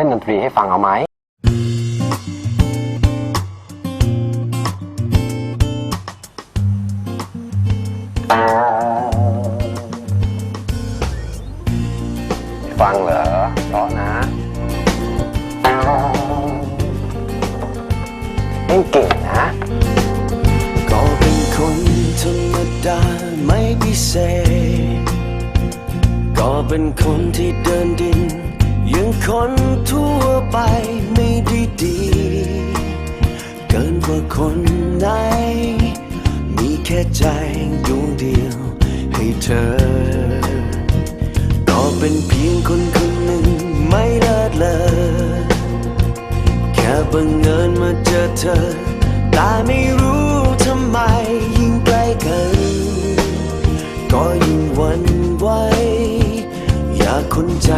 ล่นดนตรีให้ฟังเอาไหมฟังเหรอเพราะนะเล่นเก่งนะ ก็เป็นคนธรรมดาไม่พิเศษ ก็เป็นคนที่เดินดิน คนไหน มีแค่ใจดวงเดียวให้เธอก็เป็นเพียงคนคนหนึ่งไม่เลิศเลอแค่บังเอิญมาเจอเธอ แต่ไม่รู้ทำไมยิ่งใกล้กัน ก็ยิ่งหวันไหวอยากค้นใจ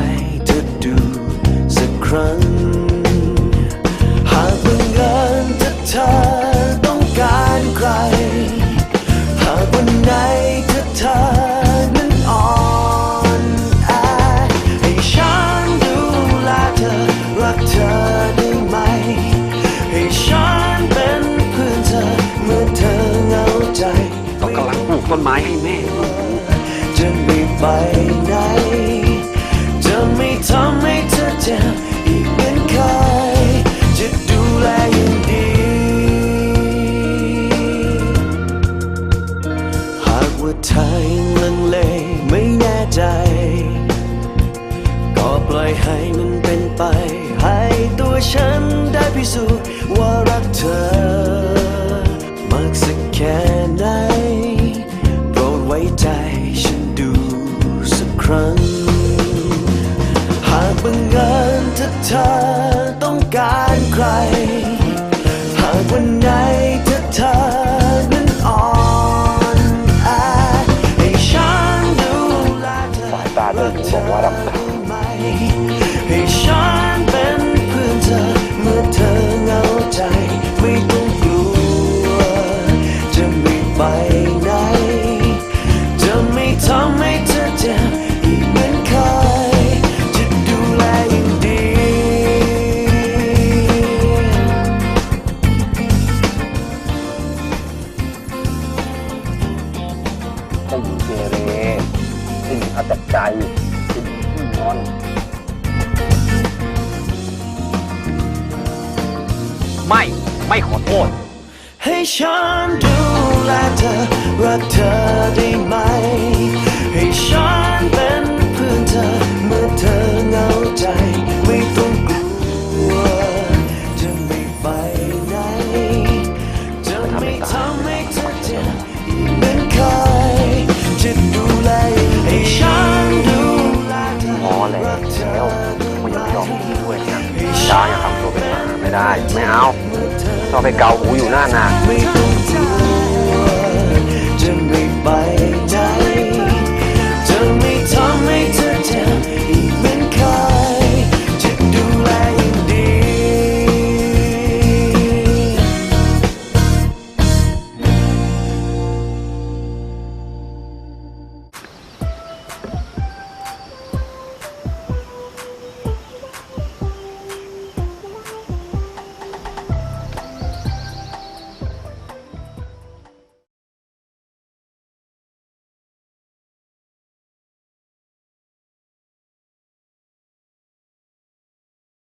ต้นไม้ให้แม่ จะไม่ไปไหน จะไม่ทำให้เธอเจ็บอีกเหมือนเคยจะดูแลอย่างดี หากว่าเธอยังลังเลไม่แน่ใจ ก็ปล่อยให้มันเป็นไป ให้ตัวฉันได้พิสูจน์ อิญ เจ้าหญิงเกเรเจ้าหญิงเอาแต่ใจเจ้าหญิงขี้งอนไม่ ไม่ขอโทษ ให้ฉันดูแลเธอรักเธอได้ ช้าอย่าทำตัวเป็นหมาไม่ได้ ไม่เอาชอบไปเกาหูอยู่หน้านาไม่ต้องกลัว